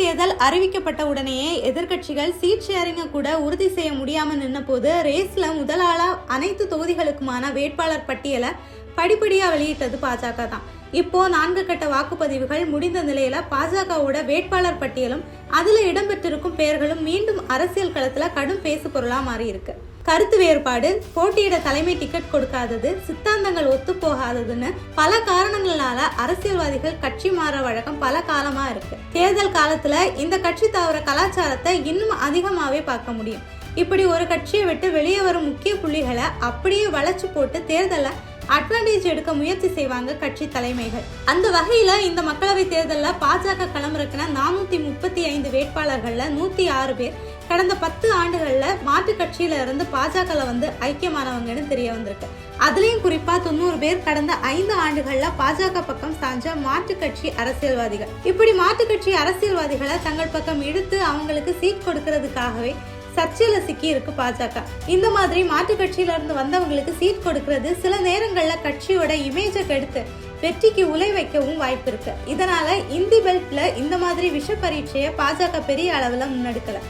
தேர்தல் அறிவிக்கப்பட்ட உடனேயே எதிர்க்கட்சிகள் சீட் ஷேரிங்கை கூட உறுதி செய்ய முடியாமல் நின்னபோது ரேஸில் முதலாளாக முதலாளா அனைத்து தொகுதிகளுக்குமான வேட்பாளர் பட்டியலை படிப்படியாக வெளியிட்டது பாஜக தான். இப்போ நான்கு கட்ட வாக்குப்பதிவுகள் முடிந்த நிலையில பாஜகவோட வேட்பாளர் பட்டியலும் அதில் இடம்பெற்றிருக்கும் பெயர்களும் மீண்டும் அரசியல் களத்தில் கடும் பேசு பொருளாக மாறியிருக்கு. கருத்து வேறுபாடு போட்டியிட தலைமை டிக்கெட் கொடுக்காதது சித்தாந்தங்கள் ஒத்துப்போகாததுன்னு பல காரணங்களால அரசியல்வாதிகள் கட்சி மாற வழக்கம் பல காலமா இருக்கு. தேர்தல் காலத்துல இந்த கட்சி தவிர கலாச்சாரத்தை இன்னும் அதிகமாவே பார்க்க முடியும். இப்படி ஒரு கட்சியை விட்டு வெளியே வரும் முக்கிய புள்ளிகளை அப்படியே வளைச்சு போட்டு தேர்தலை அட்வான்டேஜ் எடுக்க முயற்சி செய்வாங்க கட்சி தலைமைகள். அந்த வகையில இந்த மக்களவை தேர்தலில் பாஜக களமிறக்கின நானூத்தி முப்பத்தி ஐந்து வேட்பாளர்கள்ல நூத்தி ஆறு பேர் கடந்த பத்து ஆண்டுகளில் மாற்று கட்சியில இருந்து பாஜகவில் வந்து ஐக்கியமானவங்கன்னு தெரிய வந்திருக்கு. அதுலேயும் குறிப்பா தொண்ணூறு பேர் கடந்த ஐந்து ஆண்டுகளில் பாஜக பக்கம் சாஞ்ச மாற்று கட்சி அரசியல்வாதிகள். இப்படி மாற்று கட்சி அரசியல்வாதிகளை தங்கள் பக்கம் இழுத்து அவங்களுக்கு சீட் கொடுக்கறதுக்காகவே சர்ச்சையில சிக்கி இருக்கு பாஜக. இந்த மாதிரி மாற்று கட்சியில இருந்து வந்தவங்களுக்கு சீட் கொடுக்கறது சில நேரங்கள்ல கட்சியோட இமேஜை கெடுத்து வெற்றிக்கு உலை வைக்கவும் வாய்ப்பு இருக்கு இதனால இந்தி பெல்ட்ல இந்த மாதிரி விஷ பரீட்சையை பாஜக பெரிய அளவுல முன்னெடுக்கல.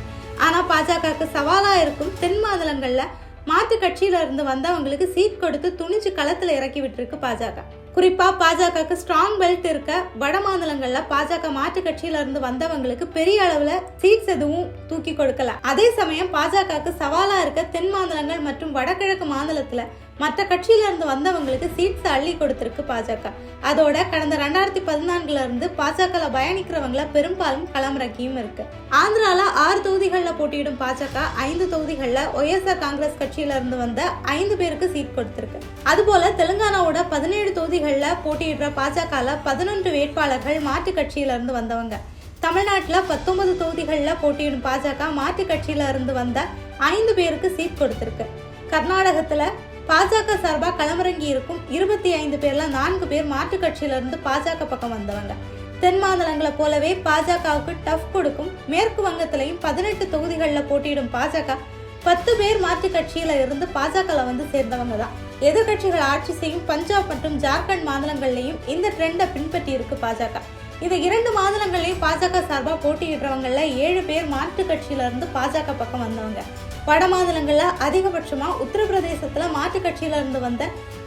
ஆனால் பாஜகவுக்கு சவாலாக இருக்கும் தென் மாநிலங்களில் மாற்று கட்சியில இருந்து வந்தவங்களுக்கு சீட் கொடுத்து துணிச்சு களத்தில் இறக்கி விட்டுருக்கு பாஜக. குறிப்பாக பாஜகவுக்கு ஸ்ட்ராங் பெல்ட் இருக்க வட மாநிலங்களில் பாஜக மாற்று கட்சியில இருந்து வந்தவங்களுக்கு பெரிய அளவில் சீட்ஸ் எதுவும் தூக்கி கொடுக்கல. அதே சமயம் பாஜகவுக்கு சவாலாக இருக்க தென் மாநிலங்கள் மற்றும் வடகிழக்கு மாநிலத்தில் மற்ற கட்சியில இருந்து வந்தவங்களுக்கு சீட்ஸ் அள்ளி கொடுத்திருக்கு பாஜக. அதோட கடந்த ரெண்டாயிரத்தி பதினான்குல இருந்து பாஜக பயணிக்கிறவங்கள பெரும்பாலும் களமிறக்கியும் இருக்கு. ஆந்திரால ஆறு தொகுதிகளில் போட்டியிடும் பாஜக ஐந்து தொகுதிகளில் ஒய்எஸ்ஆர் காங்கிரஸ் கட்சியில இருந்து வந்த ஐந்து பேருக்கு சீட் கொடுத்திருக்கு. அதுபோல தெலுங்கானாவோட பதினேழு தொகுதிகளில் போட்டியிடுற பாஜகல பதினொன்று வேட்பாளர்கள் மாற்று கட்சியில இருந்து வந்தவங்க. தமிழ்நாட்டில் பத்தொன்பது தொகுதிகளில் போட்டியிடும் பாஜக மாற்று கட்சியில இருந்து வந்த ஐந்து பேருக்கு சீட் கொடுத்திருக்கு. கர்நாடகத்தில் பாஜக சார்பாக களமிறங்கி இருக்கும் இருபத்தி ஐந்து பேர்ல நான்கு பேர் மாற்றுக் கட்சியிலிருந்து பாஜக பக்கம் வந்தவங்க. தென் மாநிலங்களை போலவே பாஜகவுக்கு டஃப் கொடுக்கும் மேற்கு வங்கத்திலையும் பதினெட்டு தொகுதிகளில் போட்டியிடும் பாஜக பத்து பேர் மாற்றுக் கட்சியில இருந்து பாஜகவில் வந்து சேர்ந்தவங்க தான். எதிர்கட்சிகள் ஆட்சி செய்யும் பஞ்சாப் மற்றும் ஜார்க்கண்ட் மாநிலங்கள்லையும் இந்த ட்ரெண்டை பின்பற்றி இருக்கு பாஜக. இந்த இரண்டு மாநிலங்களையும் பாஜக சார்பாக போட்டியிடுறவங்கள ஏழு பேர் மாற்று கட்சியிலிருந்து பாஜக பக்கம் வந்தவங்க. வட மாநிலங்களில் அதிகபட்சமாக உத்தரப்பிரதேசத்தில் மாற்று கட்சியிலிருந்து வந்த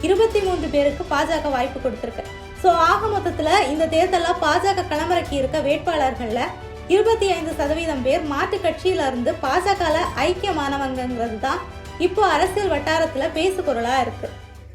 இருபத்தி மூன்று பேருக்கு பாஜக வாய்ப்பு கொடுத்துருக்கு. ஸோ ஆக மொத்தத்தில் இந்த தேர்தலில் பாஜக களமிறக்கி இருக்க வேட்பாளர்களில் இருபத்தி ஐந்து சதவீதம் பேர் மாற்று கட்சியில இருந்து ஐக்கியமானவங்கிறது தான் இப்போ அரசியல் வட்டாரத்தில் பேசுபொருளாக இருக்குது